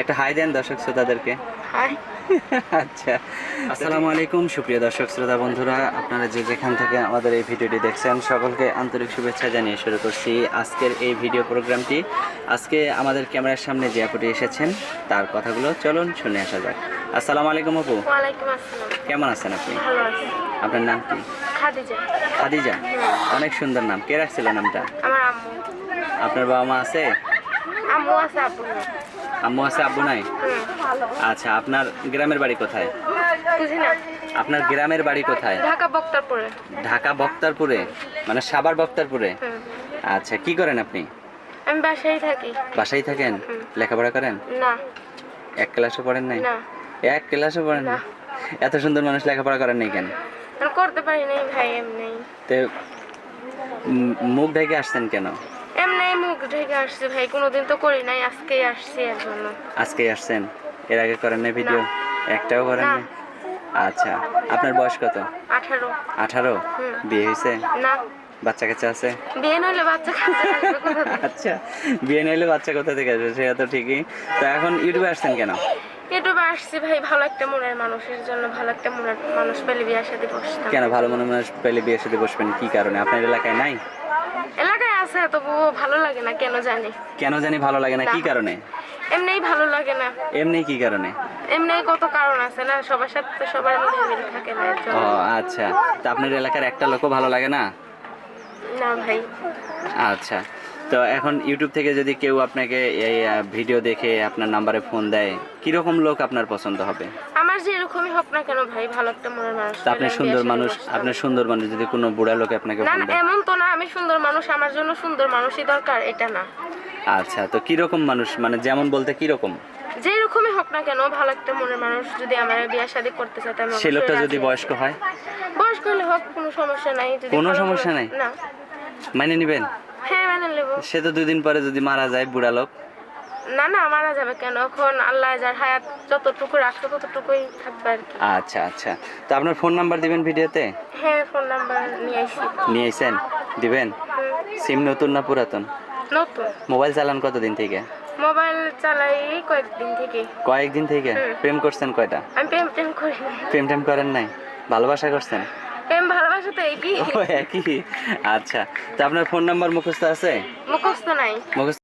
একটা হাই দেন দর্শক শ্রোতাদেরকে। আচ্ছা। আসসালামু আলাইকুম সুপ্রিয় দর্শক শ্রোতা বন্ধুরা আপনারা যে যেখান থেকে আমাদের এই ভিডিওটি দেখছেন সকলকে আন্তরিক শুভেচ্ছা জানিয়ে শুরু করছি আজকের এই ভিডিও প্রোগ্রামটি। আজকে আমাদের ক্যামেরার সামনে যে আপুটি এসেছেন তার কথাগুলো চলুন শুনে আসা যাক। আসসালামু আলাইকুম আপু। ওয়ালাইকুম আসসালাম। কেমন আছেন আপনি? ভালো আছি। আপনার নাম কি? খাদিজা। খাদিজা? অনেক সুন্দর নাম। কে রাখছিল নামটা? আমার আম্মু। আপনার বাবা মা আছে? আম্মু আছে নেই। আম্মু আছে আব্বু নাই? আচ্ছা আপনার গ্রামের বাড়ি কোথায়? আপনার গ্রামের বাড়ি কোথায়? ঢাকা বক্তারপুরে। ঢাকা বক্তারপুরে? মানে সাভার বক্তারপুরে? আচ্ছা কি করেন আপনি? আমি বাসায় থাকি। বাসায় থাকেন? লেখাপড়া করেন? না। এক ক্লাসও পড়েন নাই? না। এক ক্লাসও পড়েন না। এত সুন্দর মানুষ লেখাপড়া করেন নাই কেন? করতে পারি নাই ভাই এমনি। তো মুখ ঢেকে আসছেন কেন? এমনি মুখ ঢেকে আসছি ভাই কোনোদিন তো করি নাই আজকেই আসছি এর জন্য। আজকেই আসছেন? এর আগে করেন ভিডিও? একটাও করেন না। আচ্ছা আপনার বয়স কত? আঠারো। আঠারো? হুম। বিয়ে হয়েছে? না। বাচ্চা কাচ্চা আছে? বিয়ে নইলে বাচ্চা? আচ্ছা বিয়ে নিলে বাচ্চা কোথা থেকে আসবে? সেটা তো ঠিকই। তো এখন ইউটিউবে আসছেন কেন? ইউটিউবে আসছি ভাই ভালো একটা মনের মানুষের জন্য ভালো একটা মনের মানুষ পেলে বিয়ের সাথে বসতাম। কেন ভালো মনে মানুষ পেলে বিয়ের সাথে বসবেন? কি কারণে? আপনার এলাকায় নাই? এলাকায় আছে তবুও ভালো লাগে না কেন জানি। কেন জানি ভালো লাগে না? কি কারণে? এমনিই ভালো লাগে না। এমনি কি কারণে? এমনি কত কারণ আছে না সবার সাথে তো সবার মধ্যে মিল থাকে না ও আচ্ছা। তা আপনার এলাকার একটা লোকও ভালো লাগে না? না ভাই। আচ্ছা। তো এখন ইউটিউব থেকে যদি কেউ আপনাকে এই ভিডিও দেখে আপনার নাম্বারে ফোন দেয় কীরকম লোক আপনার পছন্দ হবে? আমার যে এরকমই হোক না কেন ভাই ভালো একটা মনের মানুষ। তা আপনি সুন্দর মানুষ আপনি সুন্দর মানুষ যদি কোনো বুড়া লোক আপনাকে না ফোন না দেয়। এমন তো না আমি সুন্দর মানুষ আমার জন্য সুন্দর মানুষই দরকার এটা না। আচ্ছা তো কীরকম মানুষ? মানে যেমন বলতে কীরকম? যে রকমই হোক না কেন ভালো একটা মনের মানুষ যদি আমার বিয়ে শাদী করতে চায় তাহলে আমি সে লোকটা যদি বয়স্ক হয়? বয়স্ক হলে হোক কোনো সমস্যা নাই যদি কোনো সমস্যা নাই? না। মানে নিবেন? হ্যাঁ মেনে নেব। সে তো দুদিন পরে যদি মারা যায় বুড়া লোক। না না মারা যাবে কেন? এখন আল্লাহ যার হায়াত যতটুকু রাখছে ততটুকুই থাকবে আর কি। আচ্ছা আচ্ছা। তো আপনার ফোন নাম্বার দিবেন ভিডিওতে? হ্যাঁ ফোন নাম্বার নিয়ে আসি। নিয়ে আইছেন দিবেন? সিম নতুন না পুরাতন? নতুন। মোবাইল চালান কতদিন থেকে? মোবাইল চালাই কয়েকদিন থেকে। কয়েকদিন থেকে? প্রেম করছেন কয়টা? আমি প্রেম টেম করি প্রেম টেম করেন নাই? ভালোবাসা করছেন? প্রেম ভালোবাসা তো একই। ও একই। আচ্ছা তো আপনার ফোন নাম্বার মুখস্থ আছে? মুখস্থ নাই। মুখস্থ